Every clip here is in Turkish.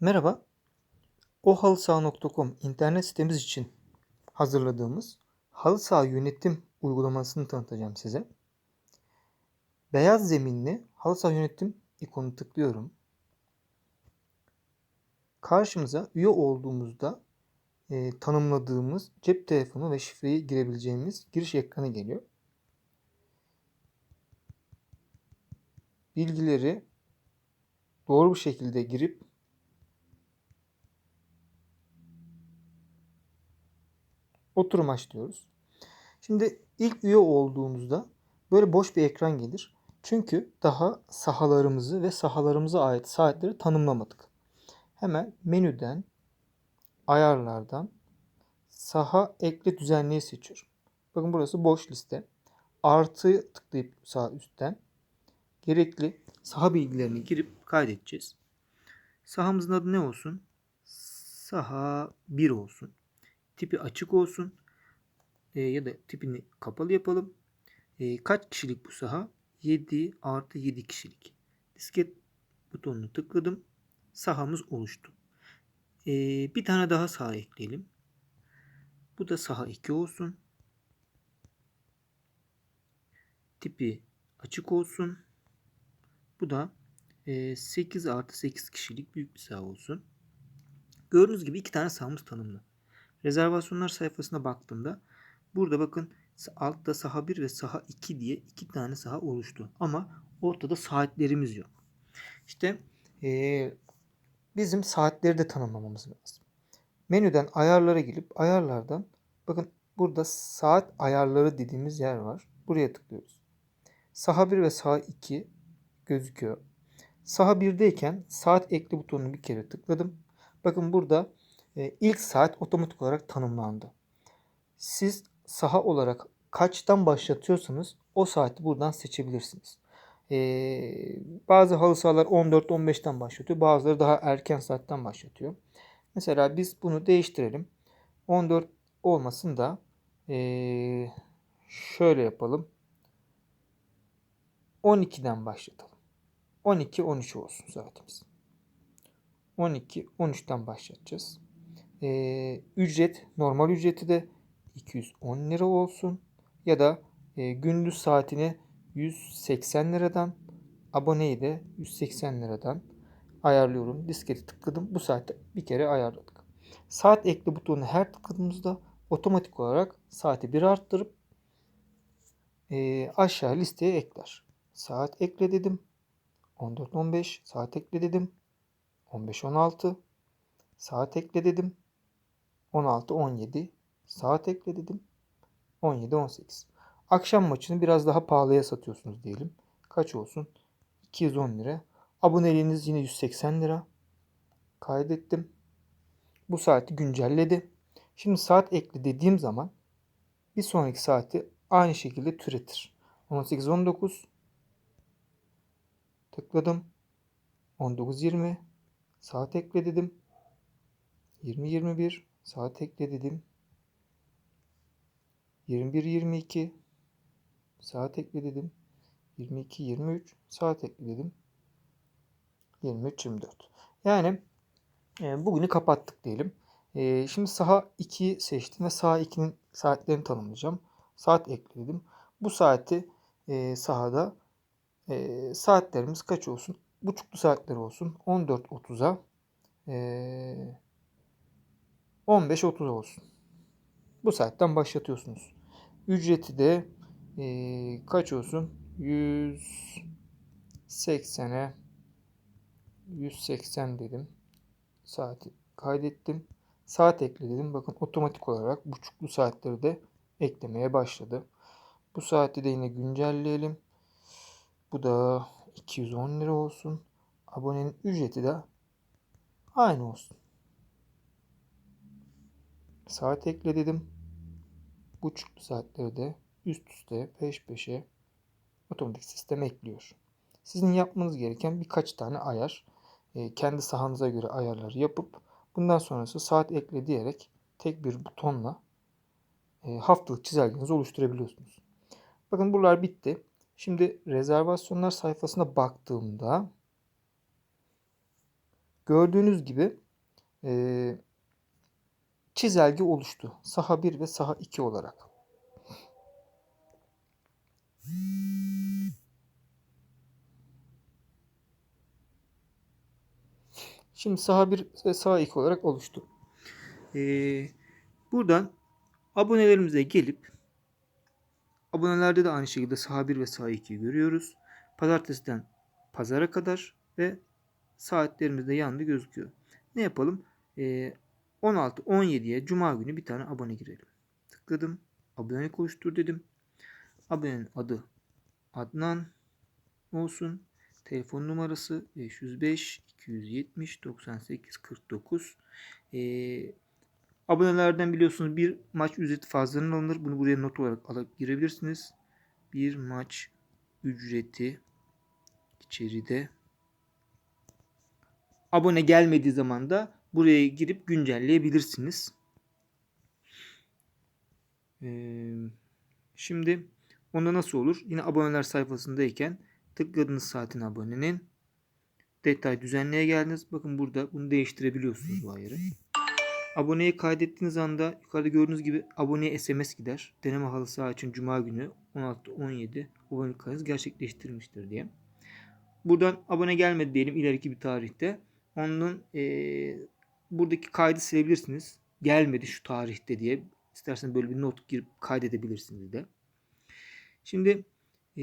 Merhaba, ohalısaha.com internet sitemiz için hazırladığımız halı saha yönetim uygulamasını tanıtacağım size. Beyaz zeminli halı saha yönetim ikonu tıklıyorum. Karşımıza üye olduğumuzda e, tanımladığımız cep telefonu ve şifreyi girebileceğimiz giriş ekranı geliyor. Bilgileri doğru bir şekilde girip oturum açlıyoruz. Şimdi ilk üye olduğumuzda böyle boş bir ekran gelir. Çünkü daha sahalarımızı ve sahalarımıza ait saatleri tanımlamadık. Hemen menüden ayarlardan saha ekle düzenleyi seçiyorum. Bakın burası boş liste. Artı tıklayıp sağ üstten gerekli saha bilgilerini girip kaydedeceğiz. Sahamızın adı ne olsun? Saha 1 olsun. Tipi açık olsun. E, ya da tipini kapalı yapalım. E, kaç kişilik bu saha? 7 artı 7 kişilik. Disket butonunu tıkladım. Sahamız oluştu. E, bir tane daha saha ekleyelim. Bu da saha 2 olsun. Tipi açık olsun. Bu da 8 artı 8 kişilik büyük bir saha olsun. Gördüğünüz gibi iki tane sahamız tanımlı. Rezervasyonlar sayfasına baktığımda burada bakın altta saha 1 ve saha 2 diye iki tane saha oluştu. Ama ortada saatlerimiz yok. İşte ee, bizim saatleri de tanımlamamız lazım. Menüden ayarlara gelip ayarlardan bakın burada saat ayarları dediğimiz yer var. Buraya tıklıyoruz. Saha 1 ve saha 2 gözüküyor. Saha 1'deyken saat ekle butonunu bir kere tıkladım. Bakın burada ilk saat otomatik olarak tanımlandı. Siz saha olarak kaçtan başlatıyorsanız o saati buradan seçebilirsiniz. Ee, bazı halı sahalar 14-15'ten başlatıyor. Bazıları daha erken saatten başlatıyor. Mesela biz bunu değiştirelim. 14 olmasın da ee, şöyle yapalım. 12'den başlatalım. 12-13 olsun saatimiz. 12-13'ten başlatacağız. Ee, ücret normal ücreti de 210 lira olsun. Ya da e, gündüz saatini 180 liradan aboneyi de 180 liradan ayarlıyorum. Disketi tıkladım. Bu saatte bir kere ayarladık. Saat ekle butonunu her tıkladığımızda otomatik olarak saati bir arttırıp e, aşağı listeye ekler. Saat ekle dedim. 14-15 saat ekle dedim. 15-16 saat ekle dedim. 16-17 saat ekle dedim. 17-18. Akşam maçını biraz daha pahalıya satıyorsunuz diyelim. Kaç olsun? 210 lira. Aboneliğiniz yine 180 lira. Kaydettim. Bu saati güncelledi. Şimdi saat ekle dediğim zaman bir sonraki saati aynı şekilde türetir. 18-19 tıkladım. 19-20 saat ekle dedim. 20-21 saat ekle dedim. 21-22 saat ekle dedim. 22-23 saat ekle dedim. 23-24. Yani e, bugünü kapattık diyelim. E, şimdi saha 2 seçtim ve saha 2'nin saatlerini tanımlayacağım. Saat ekledim. Bu saati e, sahada e, saatlerimiz kaç olsun? Buçuklu saatler olsun. 14.30'a e, 15.30 olsun. Bu saatten başlatıyorsunuz. Ücreti de e, kaç olsun? 180'e 180 dedim. Saati kaydettim. Saat ekle dedim. Bakın otomatik olarak buçuklu saatleri de eklemeye başladı. Bu saati de yine güncelleyelim. Bu da 210 lira olsun. Abonenin ücreti de aynı olsun. Saat ekle dedim. Buçuklu saatleri de üst üste peş peşe otomatik sistem ekliyor. Sizin yapmanız gereken birkaç tane ayar. E, kendi sahanıza göre ayarları yapıp bundan sonrası saat ekle diyerek tek bir butonla e, haftalık çizelgenizi oluşturabiliyorsunuz. Bakın buralar bitti. Şimdi rezervasyonlar sayfasına baktığımda Gördüğünüz gibi e, çizelge oluştu. Saha 1 ve saha 2 olarak. Şimdi saha 1 ve saha 2 olarak oluştu. Ee, buradan abonelerimize gelip abonelerde de aynı şekilde saha 1 ve saha 2'yi görüyoruz. Pazartesiden pazara kadar ve saatlerimiz de yanında gözüküyor. Ne yapalım? Ee, 16-17'ye Cuma günü bir tane abone girelim. Tıkladım. Abonelik oluştur dedim. Abonenin adı Adnan olsun. Telefon numarası 505 270 98 49. Ee, abonelerden biliyorsunuz bir maç ücreti fazladan alınır. Bunu buraya not olarak alıp girebilirsiniz. Bir maç ücreti içeride abone gelmediği zaman da buraya girip güncelleyebilirsiniz. Ee, şimdi onda nasıl olur? Yine aboneler sayfasındayken tıkladığınız saatin abonenin detay düzenleye geldiniz. Bakın burada bunu değiştirebiliyorsunuz bu ayarı. Aboneyi kaydettiğiniz anda yukarıda gördüğünüz gibi aboneye SMS gider. Deneme halı saha için Cuma günü 16-17 abonelik kaydınız gerçekleştirilmiştir diye. Buradan abone gelmedi diyelim ileriki bir tarihte. Onun e, buradaki kaydı silebilirsiniz. Gelmedi şu tarihte diye. İsterseniz böyle bir not girip kaydedebilirsiniz de. Şimdi e,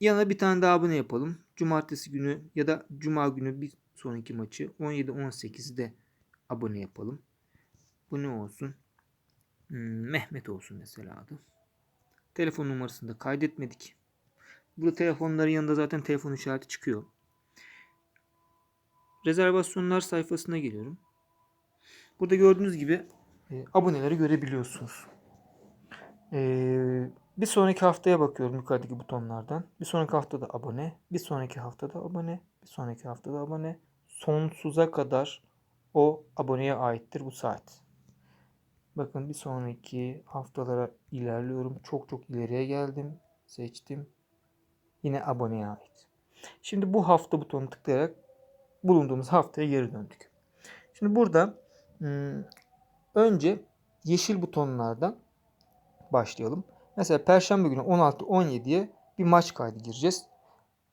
yanına bir tane daha abone yapalım. Cumartesi günü ya da Cuma günü bir sonraki maçı 17-18'de abone yapalım. Bu ne olsun? Hmm, Mehmet olsun mesela adı. Telefon numarasını da kaydetmedik. Burada telefonların yanında zaten telefon işareti çıkıyor. Rezervasyonlar sayfasına geliyorum. Burada gördüğünüz gibi e, aboneleri görebiliyorsunuz. E, bir sonraki haftaya bakıyorum yukarıdaki butonlardan. Bir sonraki haftada abone, bir sonraki haftada abone, bir sonraki haftada abone. Sonsuza kadar o aboneye aittir bu saat. Bakın bir sonraki haftalara ilerliyorum. Çok çok ileriye geldim. Seçtim. Yine aboneye ait. Şimdi bu hafta butonu tıklayarak bulunduğumuz haftaya geri döndük. Şimdi burada hmm, önce yeşil butonlardan başlayalım. Mesela Perşembe günü 16-17'ye bir maç kaydı gireceğiz.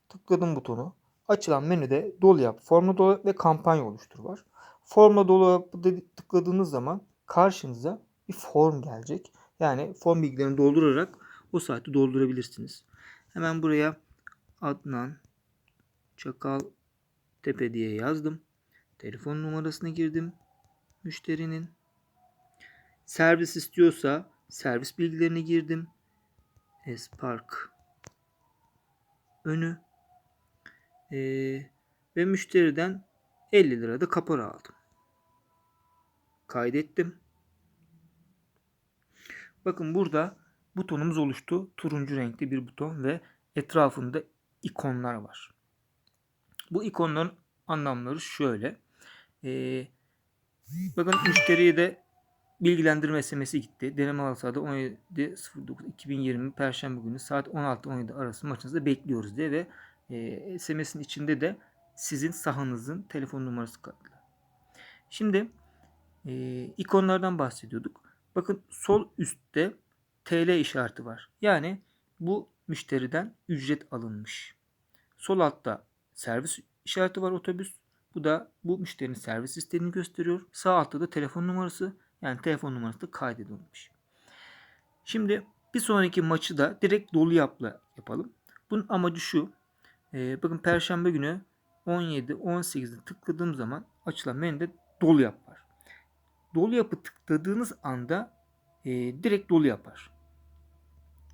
Tıkladım butonu. Açılan menüde dolu yap, formla dolu ve kampanya oluştur var. Formla dolu yap tıkladığınız zaman karşınıza bir form gelecek. Yani form bilgilerini doldurarak o saati doldurabilirsiniz. Hemen buraya Adnan Çakal Tepe diye yazdım. Telefon numarasını girdim. Müşterinin. Servis istiyorsa servis bilgilerini girdim. Espark önü. Ee, ve müşteriden 50 lira da kapora aldım. Kaydettim. Bakın burada butonumuz oluştu. Turuncu renkli bir buton ve etrafında ikonlar var. Bu ikonların anlamları şöyle. Ee, bakın müşteriye de bilgilendirme SMS'i gitti. Deneme alsada 17.09.2020 Perşembe günü saat 16-17 arası maçınızda bekliyoruz diye ve e, SMS'in içinde de sizin sahanızın telefon numarası kaydı. Şimdi e, ikonlardan bahsediyorduk. Bakın sol üstte TL işareti var. Yani bu müşteriden ücret alınmış. Sol altta servis işareti var otobüs. Bu da bu müşterinin servis isteğini gösteriyor. Sağ altta da telefon numarası. Yani telefon numarası da kaydedilmiş. Şimdi bir sonraki maçı da direkt dolu yapla yapalım. Bunun amacı şu. E, bakın Perşembe günü 17-18'de tıkladığım zaman açılan menüde dolu yap var. Dolu yapı tıkladığınız anda e, direkt dolu yapar.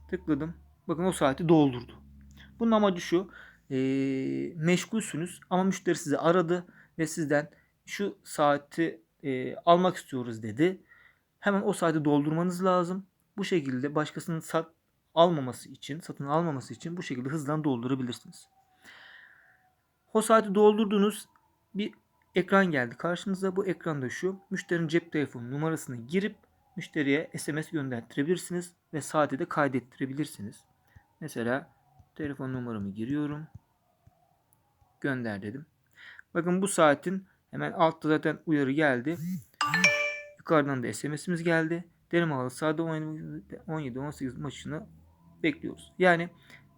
Tıkladım. Bakın o saati doldurdu. Bunun amacı şu. E, meşgulsünüz ama müşteri sizi aradı ve sizden şu saati e, almak istiyoruz dedi. Hemen o saati doldurmanız lazım. Bu şekilde başkasının sat almaması için, satın almaması için bu şekilde hızdan doldurabilirsiniz. O saati doldurduğunuz bir ekran geldi karşınıza. Bu ekranda şu. Müşterinin cep telefonu numarasını girip müşteriye SMS göndertirebilirsiniz ve saati de kaydettirebilirsiniz. Mesela telefon numaramı giriyorum. Gönder dedim. Bakın bu saatin hemen altta zaten uyarı geldi. Yukarıdan da SMS'imiz geldi. Deneme halı sahada 17-18 maçını bekliyoruz. Yani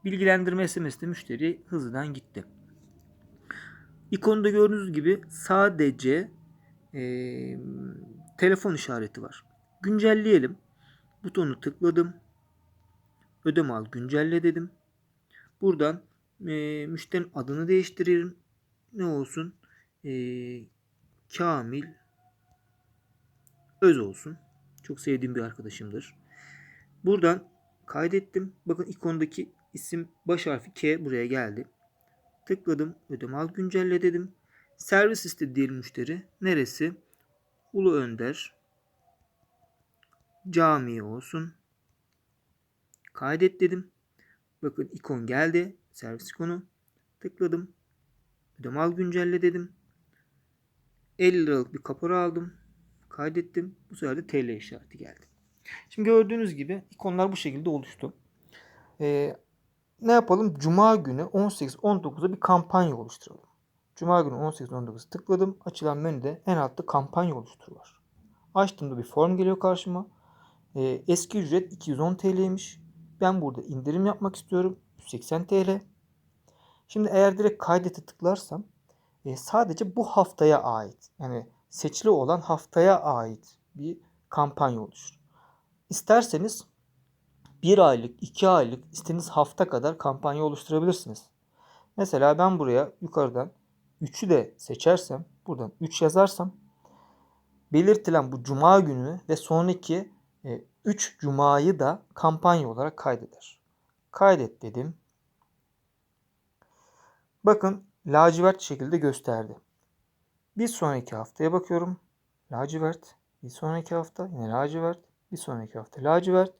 bilgilendirme SMS'de müşteri hızlıdan gitti. İkonda gördüğünüz gibi sadece e, telefon işareti var. Güncelleyelim. Butonu tıkladım. Ödeme al güncelle dedim. Buradan e, müşterinin adını değiştiririm. Ne olsun? E, Kamil Öz olsun. Çok sevdiğim bir arkadaşımdır. Buradan kaydettim. Bakın ikondaki isim baş harfi K buraya geldi. Tıkladım. Ödeme al güncelle dedim. Servis istedi diyelim müşteri. Neresi? Ulu Önder. Cami olsun. Kaydet dedim. Bakın ikon geldi. Servis ikonu. Tıkladım. Ödeme al güncelle dedim. 50 liralık bir kapora aldım. Kaydettim. Bu sefer de TL işareti geldi. Şimdi gördüğünüz gibi ikonlar bu şekilde oluştu. Ee, ne yapalım? Cuma günü 18-19'da bir kampanya oluşturalım. Cuma günü 18-19 tıkladım. Açılan menüde en altta kampanya oluştur var. Açtığımda bir form geliyor karşıma. Ee, eski ücret 210 TL'ymiş. Ben burada indirim yapmak istiyorum. 180 TL. Şimdi eğer direkt kaydete tıklarsam e, sadece bu haftaya ait yani seçili olan haftaya ait bir kampanya oluşur. İsterseniz bir aylık, iki aylık istediğiniz hafta kadar kampanya oluşturabilirsiniz. Mesela ben buraya yukarıdan 3'ü de seçersem, buradan 3 yazarsam belirtilen bu cuma günü ve sonraki 3 cumayı da kampanya olarak kaydeder. Kaydet dedim. Bakın lacivert şekilde gösterdi. Bir sonraki haftaya bakıyorum. Lacivert. Bir sonraki hafta yine lacivert. Bir sonraki hafta lacivert.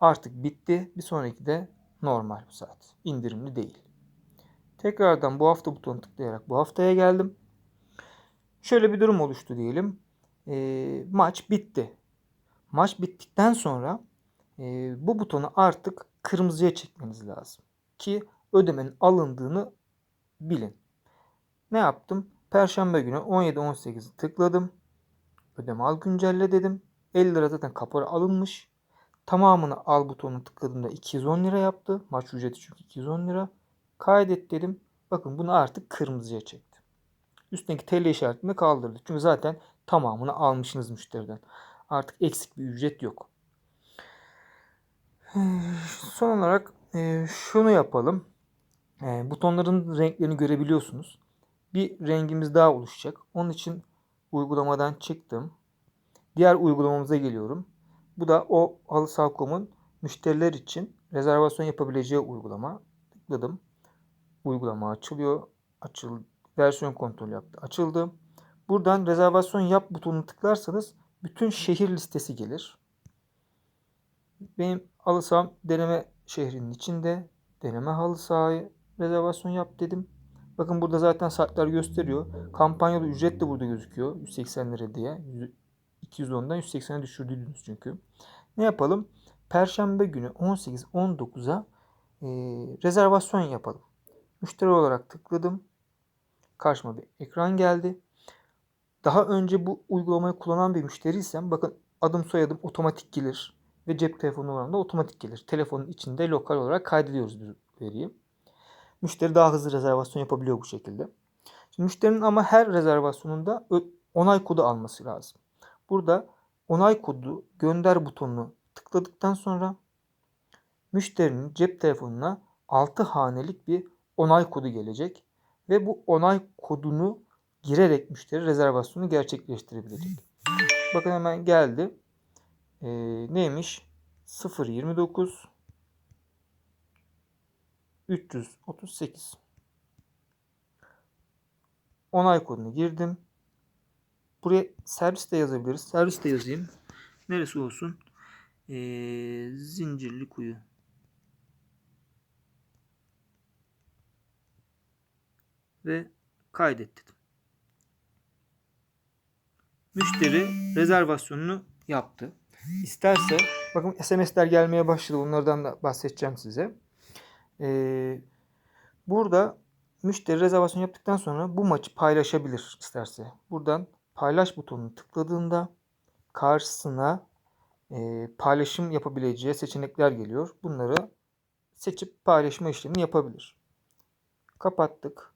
Artık bitti. Bir sonraki de normal bu saat. İndirimli değil. Tekrardan bu hafta butonu tıklayarak bu haftaya geldim. Şöyle bir durum oluştu diyelim. E, maç bitti. Maç bittikten sonra e, bu butonu artık kırmızıya çekmeniz lazım. Ki ödemenin alındığını bilin. Ne yaptım? Perşembe günü 17-18'i tıkladım. Ödeme al güncelle dedim. 50 lira zaten kapora alınmış. Tamamını al butonuna tıkladığımda 210 lira yaptı. Maç ücreti çünkü 210 lira. Kaydet dedim. Bakın bunu artık kırmızıya çekti. Üstündeki TL işaretini kaldırdı. Çünkü zaten tamamını almışsınız müşteriden. Artık eksik bir ücret yok. Son olarak e, şunu yapalım. E, butonların renklerini görebiliyorsunuz. Bir rengimiz daha oluşacak. Onun için uygulamadan çıktım. Diğer uygulamamıza geliyorum. Bu da o Halı müşteriler için rezervasyon yapabileceği uygulama. Tıkladım. Uygulama açılıyor. Açıl versiyon kontrol yaptı. Açıldı. Buradan rezervasyon yap butonunu tıklarsanız bütün şehir listesi gelir. Benim halı deneme şehrinin içinde deneme halı sahayı rezervasyon yap dedim. Bakın burada zaten saatler gösteriyor. Kampanyada ücret de burada gözüküyor. 180 lira diye. 210'dan 180'e düşürdüydünüz çünkü. Ne yapalım? Perşembe günü 18-19'a e, rezervasyon yapalım. Müşteri olarak tıkladım. Karşıma bir ekran geldi. Daha önce bu uygulamayı kullanan bir müşteriysem bakın adım soyadım otomatik gelir ve cep telefonu numaram da otomatik gelir. Telefonun içinde lokal olarak kaydediyoruz biz veriyi. Müşteri daha hızlı rezervasyon yapabiliyor bu şekilde. Şimdi müşterinin ama her rezervasyonunda onay kodu alması lazım. Burada onay kodu gönder butonunu tıkladıktan sonra müşterinin cep telefonuna 6 hanelik bir onay kodu gelecek ve bu onay kodunu girerek müşteri rezervasyonu gerçekleştirebilecek. Bakın hemen geldi. Ee, neymiş? 029 338 onay kodunu girdim. Buraya servis de yazabiliriz. Servis de yazayım. Neresi olsun? Ee, zincirli kuyu. Ve kaydet dedim. Müşteri rezervasyonunu yaptı. İsterse bakın SMS'ler gelmeye başladı. Onlardan da bahsedeceğim size. Ee, burada müşteri rezervasyon yaptıktan sonra bu maçı paylaşabilir isterse. Buradan paylaş butonunu tıkladığında karşısına e, paylaşım yapabileceği seçenekler geliyor. Bunları seçip paylaşma işlemini yapabilir. Kapattık.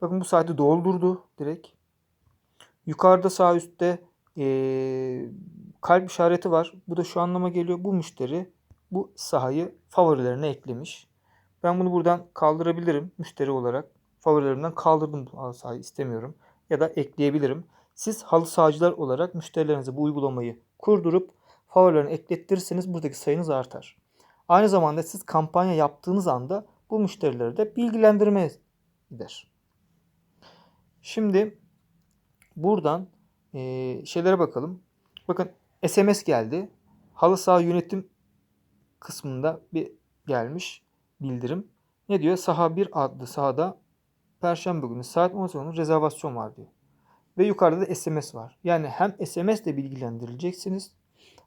Bakın bu saati doldurdu direkt. Yukarıda sağ üstte e, kalp işareti var. Bu da şu anlama geliyor. Bu müşteri bu sahayı favorilerine eklemiş. Ben bunu buradan kaldırabilirim müşteri olarak. Favorilerimden kaldırdım bu halı sahayı istemiyorum. Ya da ekleyebilirim. Siz halı sahacılar olarak müşterilerinize bu uygulamayı kurdurup favorilerini eklettirirseniz buradaki sayınız artar. Aynı zamanda siz kampanya yaptığınız anda bu müşterileri de bilgilendirmeye gider. Şimdi buradan e, şeylere bakalım. Bakın SMS geldi. Halı saha yönetim kısmında bir gelmiş bildirim. Ne diyor? Saha 1 adlı sahada Perşembe günü saat 10.00 rezervasyon var diyor. Ve yukarıda da SMS var. Yani hem SMS ile bilgilendirileceksiniz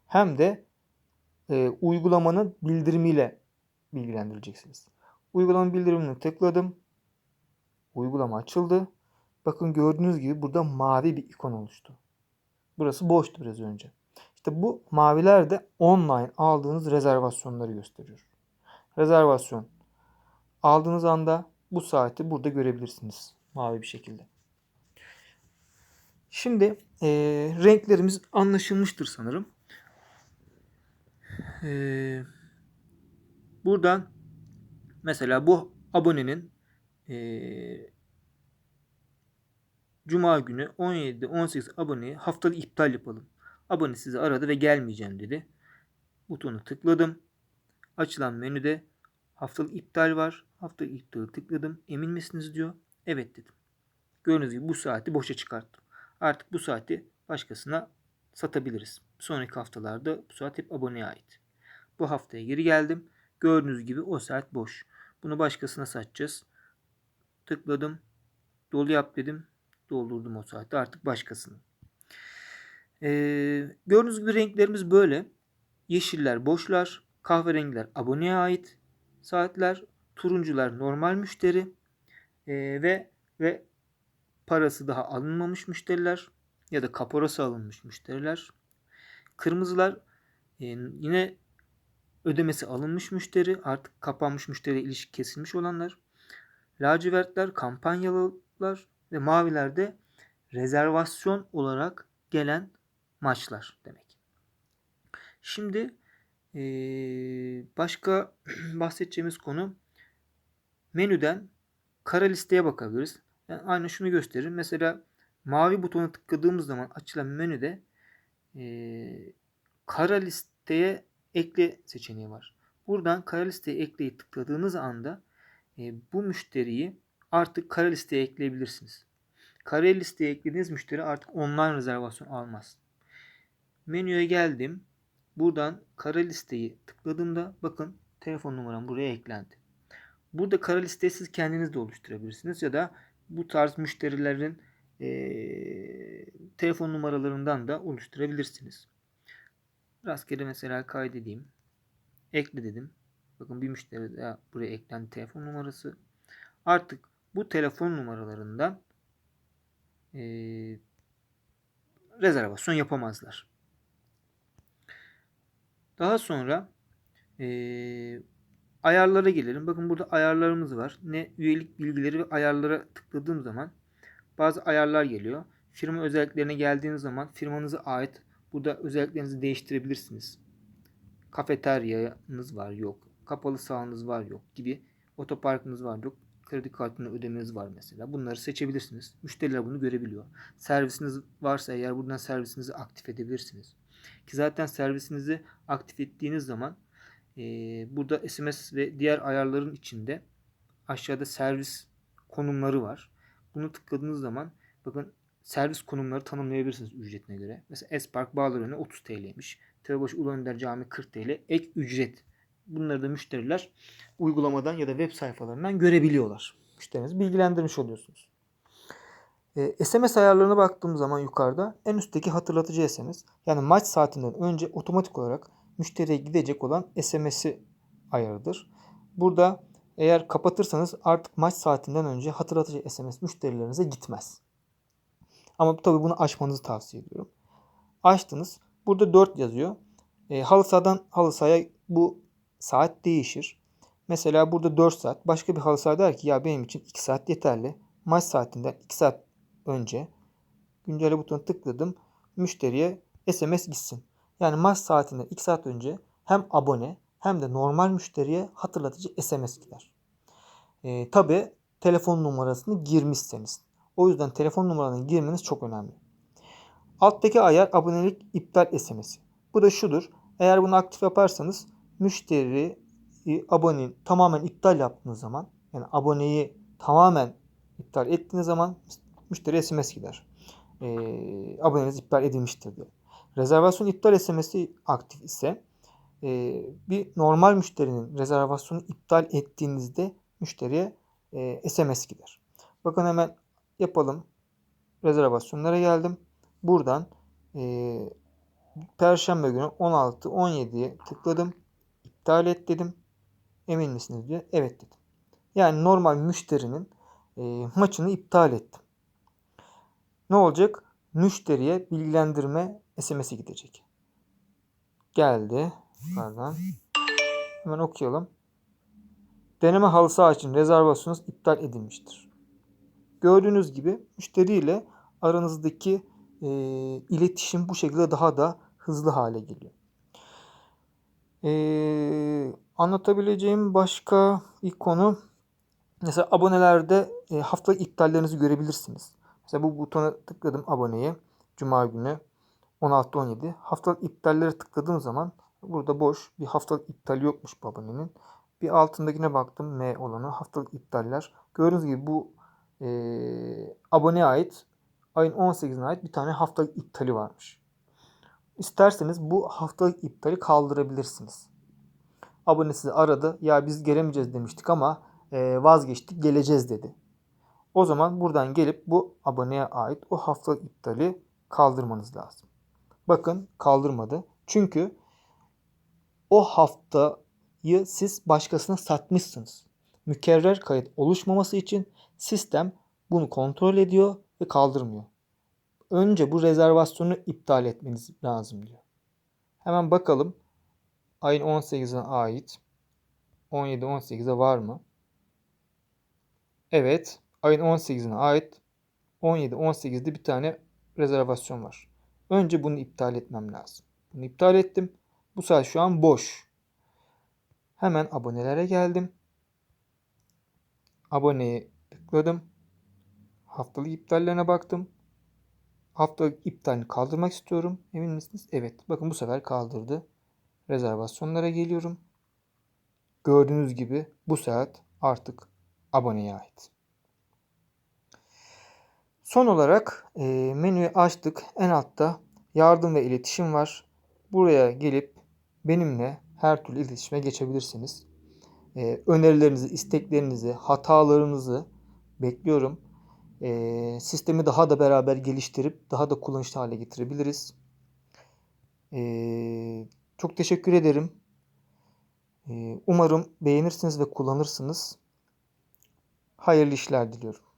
hem de e, uygulamanın bildirimiyle bilgilendirileceksiniz. Uygulama bildirimini tıkladım. Uygulama açıldı. Bakın gördüğünüz gibi burada mavi bir ikon oluştu. Burası boştu biraz önce. İşte bu maviler de online aldığınız rezervasyonları gösteriyor. Rezervasyon aldığınız anda bu saati burada görebilirsiniz mavi bir şekilde. Şimdi e, renklerimiz anlaşılmıştır sanırım. E, buradan mesela bu abonenin e, Cuma günü 17-18 aboneyi haftalık iptal yapalım. Abone sizi aradı ve gelmeyeceğim dedi. Butonu tıkladım. Açılan menüde haftalık iptal var. Haftalık iptali tıkladım. Emin misiniz diyor. Evet dedim. Gördüğünüz gibi bu saati boşa çıkarttım. Artık bu saati başkasına satabiliriz. Sonraki haftalarda bu saat hep aboneye ait. Bu haftaya geri geldim. Gördüğünüz gibi o saat boş. Bunu başkasına satacağız. Tıkladım. Dolu yap dedim. Doldurdum o saati artık başkasının. Ee, gördüğünüz gibi renklerimiz böyle. Yeşiller boşlar. Kahverengiler aboneye ait saatler. Turuncular normal müşteri. Ee, ve ve parası daha alınmamış müşteriler ya da kaporası alınmış müşteriler. Kırmızılar e, yine ödemesi alınmış müşteri, artık kapanmış müşteri ilişki kesilmiş olanlar. Lacivertler kampanyalılar ve maviler de rezervasyon olarak gelen maçlar demek. Şimdi başka bahsedeceğimiz konu menüden kara listeye bakabiliriz. Yani aynı şunu gösterir. Mesela mavi butona tıkladığımız zaman açılan menüde e, kara listeye ekle seçeneği var. Buradan kara listeye ekleyi tıkladığınız anda bu müşteriyi artık kara listeye ekleyebilirsiniz. Kara listeye eklediğiniz müşteri artık online rezervasyon almaz. Menüye geldim. Buradan kara listeyi tıkladığımda bakın telefon numaram buraya eklendi. Burada kara listeyi siz kendiniz de oluşturabilirsiniz ya da bu tarz müşterilerin e, telefon numaralarından da oluşturabilirsiniz. Rastgele mesela kaydedeyim. Ekle dedim. Bakın bir müşteri de buraya eklendi telefon numarası. Artık bu telefon numaralarından e, rezervasyon yapamazlar. Daha sonra e, ayarlara gelelim. Bakın burada ayarlarımız var. Ne üyelik bilgileri ve ayarlara tıkladığım zaman bazı ayarlar geliyor. Firma özelliklerine geldiğiniz zaman firmanıza ait burada özelliklerinizi değiştirebilirsiniz. Kafeteryanız var yok. Kapalı sahanız var yok gibi. Otoparkınız var yok. Kredi kartını ödemeniz var mesela. Bunları seçebilirsiniz. Müşteriler bunu görebiliyor. Servisiniz varsa eğer buradan servisinizi aktif edebilirsiniz. Ki zaten servisinizi aktif ettiğiniz zaman e, burada SMS ve diğer ayarların içinde aşağıda servis konumları var. Bunu tıkladığınız zaman bakın servis konumları tanımlayabilirsiniz ücretine göre. Mesela Espark Bağlarönü 30 TL'ymiş. Tepebaşı Ulu Önder Camii 40 TL. Ek ücret. Bunları da müşteriler uygulamadan ya da web sayfalarından görebiliyorlar. Müşterinizi bilgilendirmiş oluyorsunuz. E, SMS ayarlarına baktığım zaman yukarıda en üstteki hatırlatıcı SMS. Yani maç saatinden önce otomatik olarak müşteriye gidecek olan SMS'i ayarıdır. Burada Eğer kapatırsanız artık maç saatinden önce hatırlatıcı SMS müşterilerinize gitmez. Ama tabii bunu açmanızı tavsiye ediyorum. Açtınız. Burada 4 yazıyor. E, halı sahadan halı sahaya bu saat değişir. Mesela burada 4 saat. Başka bir halı saha der ki ya benim için 2 saat yeterli. Maç saatinden 2 saat önce güncelle butonuna tıkladım. Müşteriye SMS gitsin. Yani maç saatinden 2 saat önce hem abone hem de normal müşteriye hatırlatıcı SMS gider. E, Tabi telefon numarasını girmişseniz. O yüzden telefon numaranı girmeniz çok önemli. Alttaki ayar abonelik iptal SMS'i. Bu da şudur. Eğer bunu aktif yaparsanız müşteri e, aboneyi tamamen iptal yaptığınız zaman yani aboneyi tamamen iptal ettiğiniz zaman müşteri SMS gider. E, aboneniz iptal edilmiştir diye. Rezervasyon iptal SMS'i aktif ise e, bir normal müşterinin rezervasyonu iptal ettiğinizde müşteriye e, SMS gider. Bakın hemen yapalım. Rezervasyonlara geldim. Buradan e, Perşembe günü 16-17'ye tıkladım. İptal et dedim. Emin misiniz diyor. Evet dedim. Yani normal müşterinin e, maçını iptal ettim. Ne olacak? Müşteriye bilgilendirme SMS'i gidecek. Geldi. Pardon. Hemen okuyalım. Deneme halı saha için rezervasyonunuz iptal edilmiştir. Gördüğünüz gibi müşteriyle aranızdaki e, iletişim bu şekilde daha da hızlı hale geliyor. E, anlatabileceğim başka bir konu mesela abonelerde e, haftalık iptallerinizi görebilirsiniz. Mesela bu butona tıkladım aboneye. Cuma günü 16-17. Haftalık iptallere tıkladığım zaman burada boş bir haftalık iptal yokmuş bu abonenin. Bir altındakine baktım M olanı haftalık iptaller. Gördüğünüz gibi bu e, aboneye ait ayın 18'ine ait bir tane haftalık iptali varmış. İsterseniz bu haftalık iptali kaldırabilirsiniz. Abone sizi aradı. Ya biz gelemeyeceğiz demiştik ama e, vazgeçtik geleceğiz dedi. O zaman buradan gelip bu aboneye ait o haftalık iptali kaldırmanız lazım. Bakın kaldırmadı. Çünkü o haftayı siz başkasına satmışsınız. Mükerrer kayıt oluşmaması için sistem bunu kontrol ediyor ve kaldırmıyor. Önce bu rezervasyonu iptal etmeniz lazım diyor. Hemen bakalım. Ayın 18'ine ait 17-18'e var mı? Evet. Ayın 18'ine ait 17-18'de bir tane rezervasyon var. Önce bunu iptal etmem lazım. Bunu iptal ettim. Bu saat şu an boş. Hemen abonelere geldim. Aboneye tıkladım. Haftalık iptallerine baktım. Haftalık iptalini kaldırmak istiyorum. Emin misiniz? Evet. Bakın bu sefer kaldırdı. Rezervasyonlara geliyorum. Gördüğünüz gibi bu saat artık aboneye ait. Son olarak e, menüyü açtık. En altta yardım ve iletişim var. Buraya gelip benimle her türlü iletişime geçebilirsiniz. E, önerilerinizi, isteklerinizi, hatalarınızı bekliyorum. E, sistemi daha da beraber geliştirip daha da kullanışlı hale getirebiliriz. E, çok teşekkür ederim. E, umarım beğenirsiniz ve kullanırsınız. Hayırlı işler diliyorum.